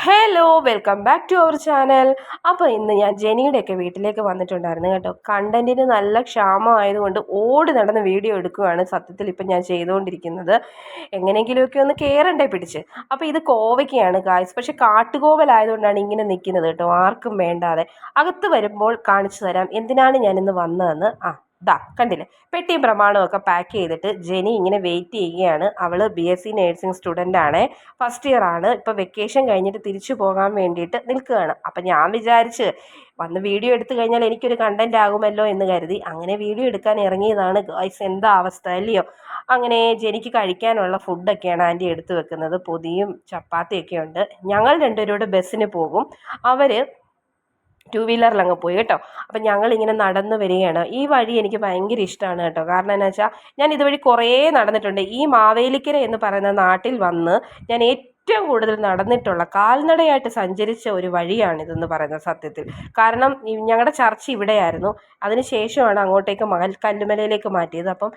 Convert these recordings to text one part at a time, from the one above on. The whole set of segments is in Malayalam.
Hello welcome back to our channel അപ്പോൾ ഇന്ന് ഞാൻ ജെനിയുടെയൊക്കെ വീട്ടിലേക്ക് വന്നിട്ടുണ്ടായിരുന്നു കേട്ടോ. കണ്ടന്റിന് നല്ല ക്ഷാമമായതുകൊണ്ട് ഓടി നടന്ന് വീഡിയോ എടുക്കുകയാണ് സത്യത്തിൽ ഇപ്പം ഞാൻ ചെയ്തുകൊണ്ടിരിക്കുന്നത്. എങ്ങനെയെങ്കിലുമൊക്കെ ഒന്ന് കയറണ്ടേ പിടിച്ച്. അപ്പോൾ ഇത് കോവയ്ക്കയാണ് ഗായ്സ് പക്ഷേ കാട്ടുകോവലായതുകൊണ്ടാണ് ഇങ്ങനെ നിൽക്കുന്നത് കേട്ടോ. ആർക്കും വേണ്ടാതെ. അകത്ത് വരുമ്പോൾ കാണിച്ചു തരാം. എന്തിനാണ് ഞാനിന്ന് വന്നതെന്ന്? ആ ദാ കണ്ടില്ലേ? പെട്ടിയും പ്രമാണവും ഒക്കെ പാക്ക് ചെയ്തിട്ട് ജെനി ഇങ്ങനെ വെയിറ്റ് ചെയ്യുകയാണ്. അവൾ B S C nursing student ആണ്. ഫസ്റ്റ് ഇയർ ആണ്. ഇപ്പോൾ വെക്കേഷൻ കഴിഞ്ഞിട്ട് തിരിച്ചു പോകാൻ വേണ്ടിയിട്ട് നിൽക്കുകയാണ്. അപ്പം ഞാൻ വിചാരിച്ച് വന്ന് വീഡിയോ എടുത്തു കഴിഞ്ഞാൽ എനിക്കൊരു കണ്ടന്റ് ആകുമല്ലോ എന്ന് കരുതി അങ്ങനെ വീഡിയോ എടുക്കാൻ ഇറങ്ങിയതാണ്. ഗൈസ് എന്താ അവസ്ഥ അല്ലയോ? അങ്ങനെ ജെനിക്ക് കഴിക്കാനുള്ള ഫുഡൊക്കെയാണ് ആന്റി എടുത്തു വെക്കുന്നത്. പൊതിയും ചപ്പാത്തിയൊക്കെ ഉണ്ട്. ഞങ്ങൾ രണ്ടുപേരോട് ബസ്സിന് പോകും. അവർ ടു വീലറിൽ അങ്ങ് പോയി കേട്ടോ. അപ്പം ഞങ്ങളിങ്ങനെ നടന്നു വരികയാണ്. ഈ വഴി എനിക്ക് ഭയങ്കര ഇഷ്ടമാണ് കേട്ടോ. കാരണം എന്താ വെച്ചാൽ ഞാൻ ഇതുവഴി കുറേ നടന്നിട്ടുണ്ട്. ഈ മാവേലിക്കര എന്ന് പറയുന്ന നാട്ടിൽ വന്ന് ഞാൻ ഏറ്റവും ഏറ്റവും കൂടുതൽ നടന്നിട്ടുള്ള കാൽനടയായിട്ട് സഞ്ചരിച്ച ഒരു വഴിയാണിതെന്ന് പറയുന്നത് സത്യത്തിൽ. കാരണം ഞങ്ങളുടെ ചർച്ച ഇവിടെയായിരുന്നു. അതിനുശേഷമാണ് അങ്ങോട്ടേക്ക് മകൽ കല്ലുമലയിലേക്ക് മാറ്റിയത്. അപ്പം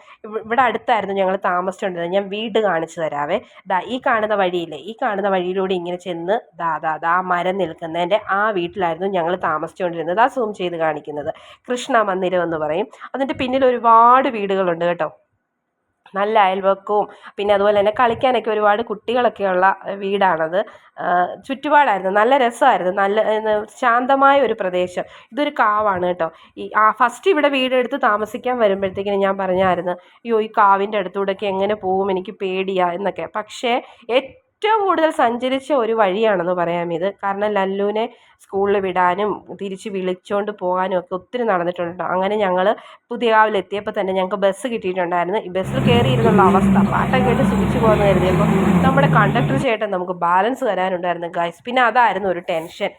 ഇവിടെ അടുത്തായിരുന്നു ഞങ്ങൾ താമസിച്ചുകൊണ്ടിരുന്നത് ഞാൻ വീട് കാണിച്ചു തരാവേ. ദാ ഈ കാണുന്ന വഴിയില്ലേ? ഈ കാണുന്ന വഴിയിലൂടെ ഇങ്ങനെ ചെന്ന് ദാ ദാ ദാ മരം നിൽക്കുന്നതിന്റെ ആ വീട്ടിലായിരുന്നു ഞങ്ങൾ താമസിച്ചുകൊണ്ടിരുന്നത് ആ സൂം ചെയ്ത് കാണിക്കുന്നത്. കൃഷ്ണ മന്ദിരം എന്ന് പറയും. അതിന്റെ പിന്നിൽ ഒരുപാട് വീടുകളുണ്ട് കേട്ടോ. നല്ല അയൽവക്കവും പിന്നെ അതുപോലെ തന്നെ കളിക്കാനൊക്കെ ഒരുപാട് കുട്ടികളൊക്കെയുള്ള വീടാണത്. ചുറ്റുപാടായിരുന്നു. നല്ല രസമായിരുന്നു. നല്ല ശാന്തമായ ഒരു പ്രദേശം. ഇതൊരു കാവാണ് കേട്ടോ. ഈ ആ ഫസ്റ്റ് ഇവിടെ വീടെടുത്ത് താമസിക്കാൻ വരുമ്പോഴത്തേക്കിനും ഞാൻ പറഞ്ഞായിരുന്നു അയ്യോ ഈ കാവിന്റെ അടുത്തൂടെയൊക്കെ എങ്ങനെ പോകും? എനിക്ക് പേടിയാ എന്നൊക്കെ. പക്ഷേ ഏറ്റവും കൂടുതൽ സഞ്ചരിച്ച ഒരു വഴിയാണെന്ന് പറയാം ഇത്. കാരണം ലല്ലുവിനെ സ്കൂളിൽ വിടാനും തിരിച്ച് വിളിച്ചുകൊണ്ട് പോകാനും ഒക്കെ ഒത്തിരി നടന്നിട്ടുണ്ട്. അങ്ങനെ ഞങ്ങൾ പുതിയകാവിൽ എത്തിയപ്പോൾ തന്നെ ഞങ്ങൾക്ക് ബസ് കിട്ടിയിട്ടുണ്ടായിരുന്നു. ഈ ബസ്സിൽ കയറിയിരുന്നുള്ള അവസ്ഥ പാട്ടം കേട്ട് സുഖിച്ചു പോകുന്ന കരുതിയപ്പോൾ നമ്മുടെ കണ്ടക്ടർ ചേട്ടൻ നമുക്ക് ബാലൻസ് തരാനുണ്ടായിരുന്നു ഗൈസ് പിന്നെ അതായിരുന്നു ഒരു ടെൻഷൻ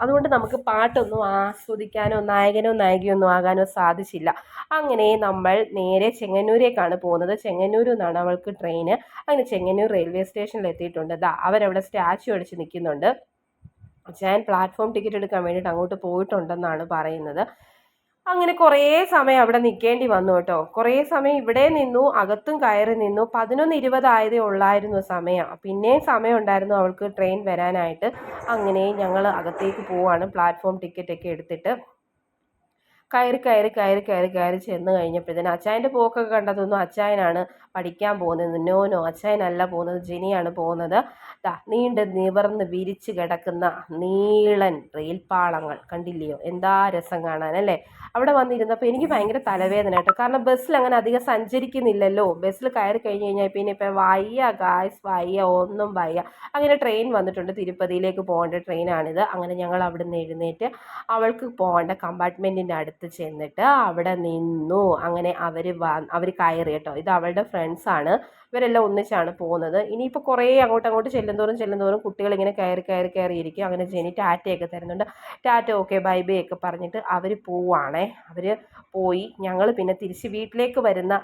അതുകൊണ്ട് നമുക്ക് പാട്ടൊന്നും ആസ്വദിക്കാനോ നായകനോ നായികയൊന്നും ആകാനോ സാധിച്ചില്ല. അങ്ങനെ നമ്മൾ നേരെ ചെങ്ങന്നൂരേക്കാണ് പോകുന്നത്. ചെങ്ങന്നൂരിൽ നിന്നാണ് അവൾക്ക് ട്രെയിന് അങ്ങനെ ചെങ്ങന്നൂർ റെയിൽവേ സ്റ്റേഷനിൽ എത്തിയിട്ടുണ്ട്. ദാ അവരവിടെ സ്റ്റാച്ചു അടിച്ച് നിൽക്കുന്നുണ്ട്. ഞാൻ പ്ലാറ്റ്ഫോം ടിക്കറ്റ് എടുക്കാൻ വേണ്ടിയിട്ട് അങ്ങോട്ട് പോയിട്ടുണ്ടെന്നാണ് പറയുന്നത്. അങ്ങനെ കുറേ സമയം അവിടെ നിൽക്കേണ്ടി വന്നു കേട്ടോ. കുറേ സമയം ഇവിടെ നിന്നു അകത്തും കയറി നിന്നു. പതിനൊന്ന് ഇരുപതായതേ ഉള്ളായിരുന്നു സമയം. പിന്നെയും സമയം ഉണ്ടായിരുന്നു അവൾക്ക് ട്രെയിൻ വരാനായിട്ട്. അങ്ങനെ ഞങ്ങൾ അകത്തേക്ക് പോവാണ്. പ്ലാറ്റ്ഫോം ടിക്കറ്റ് ഒക്കെ എടുത്തിട്ട് കയറി കയറി കയറി കയറി കയറി ചെന്ന് കഴിഞ്ഞപ്പോഴത്തേന് അച്ചായന്റെ പോക്കൊക്കെ കണ്ടതൊന്നും അച്ചായനാണ് പഠിക്കാൻ പോകുന്നത്? നോ നോ അച്ചായനല്ല പോകുന്നത്. ജിനിയാണ് പോകുന്നത്. നീണ്ട് നിവർന്ന് വിരിച്ച് കിടക്കുന്ന നീളൻ റെയിൽപ്പാളങ്ങൾ കണ്ടില്ലയോ? എന്താ രസം കാണാൻ അല്ലേ? അവിടെ വന്നിരുന്നപ്പോൾ എനിക്ക് ഭയങ്കര തലവേദന കേട്ടോ. കാരണം ബസ്സിൽ അങ്ങനെ അധികം സഞ്ചരിക്കുന്നില്ലല്ലോ. ബസ്സിൽ കയറി കഴിഞ്ഞ് കഴിഞ്ഞാൽ പിന്നെ ഇപ്പം വയ്യ ഗായ്സ് വയ്യ ഒന്നും വയ്യ. അങ്ങനെ ട്രെയിൻ വന്നിട്ടുണ്ട്. തിരുപ്പതിയിലേക്ക് പോകേണ്ട ട്രെയിനാണിത് അങ്ങനെ ഞങ്ങൾ അവിടെ നിന്ന് എഴുന്നേറ്റ് അവൾക്ക് പോകേണ്ട കമ്പാർട്ട്മെന്റിന്റെ അടുത്ത് ചെന്നിട്ട് അവിടെ നിന്നു. അങ്ങനെ അവർ അവർ കയറി കേട്ടോ. ഇത് അവളുടെ ഫ്രണ്ട്സാണ് ഇവരെല്ലാം ഒന്നിച്ചാണ് പോകുന്നത്. ഇനിയിപ്പോൾ കുറേ അങ്ങോട്ട് അങ്ങോട്ട് ചെല്ലുന്തോറും ചെല്ലുന്തോറും കുട്ടികൾ ഇങ്ങനെ കയറി കയറി കയറി ഇരിക്കും അങ്ങനെ ജെനി ടാറ്റയൊക്കെ തരുന്നുണ്ട്. ടാറ്റ ഓക്കെ ബൈ ബൈ ഒക്കെ പറഞ്ഞിട്ട് അവർ പോവാണേ. അവർ പോയി. ഞങ്ങൾ പിന്നെ തിരിച്ച് വീട്ടിലേക്ക് വരുന്ന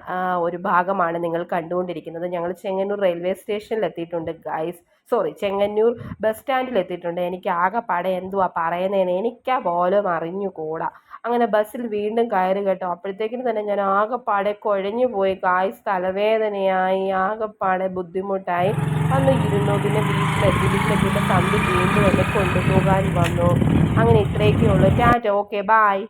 ഒരു ഭാഗമാണ് നിങ്ങൾ കണ്ടുകൊണ്ടിരിക്കുന്നത്. ഞങ്ങൾ ചെങ്ങന്നൂർ റെയിൽവേ സ്റ്റേഷനിൽ എത്തിയിട്ടുണ്ട് ഗൈസ് സോറി ചെങ്ങന്നൂർ ബസ് സ്റ്റാൻഡിൽ എത്തിയിട്ടുണ്ട്. എനിക്ക് ആകെപ്പാടെ എന്തുവാ പറയുന്നതെന്ന് എനിക്കാ പോലും അറിഞ്ഞുകൂടാ. അങ്ങനെ ബസ്സിൽ വീണ്ടും കയറി കേട്ടോ അപ്പോഴത്തേക്കിന് തന്നെ ഞാൻ ആകെപ്പാടെ കുഴഞ്ഞു പോയി ഗായ്സ് തലവേദനയായി ആകെപ്പാടെ ബുദ്ധിമുട്ടായി. അന്ന് ഇരുന്നു പിന്നെ വീട്ടിലെത്തി വീട്ടിലെത്തിയിട്ട് തമ്പി വീണ്ടും എന്നെ കൊണ്ടുപോകാൻ വന്നു. അങ്ങനെ ഇത്രയൊക്കെ ഉള്ളു ടാറ്റ ഓക്കെ ബായ്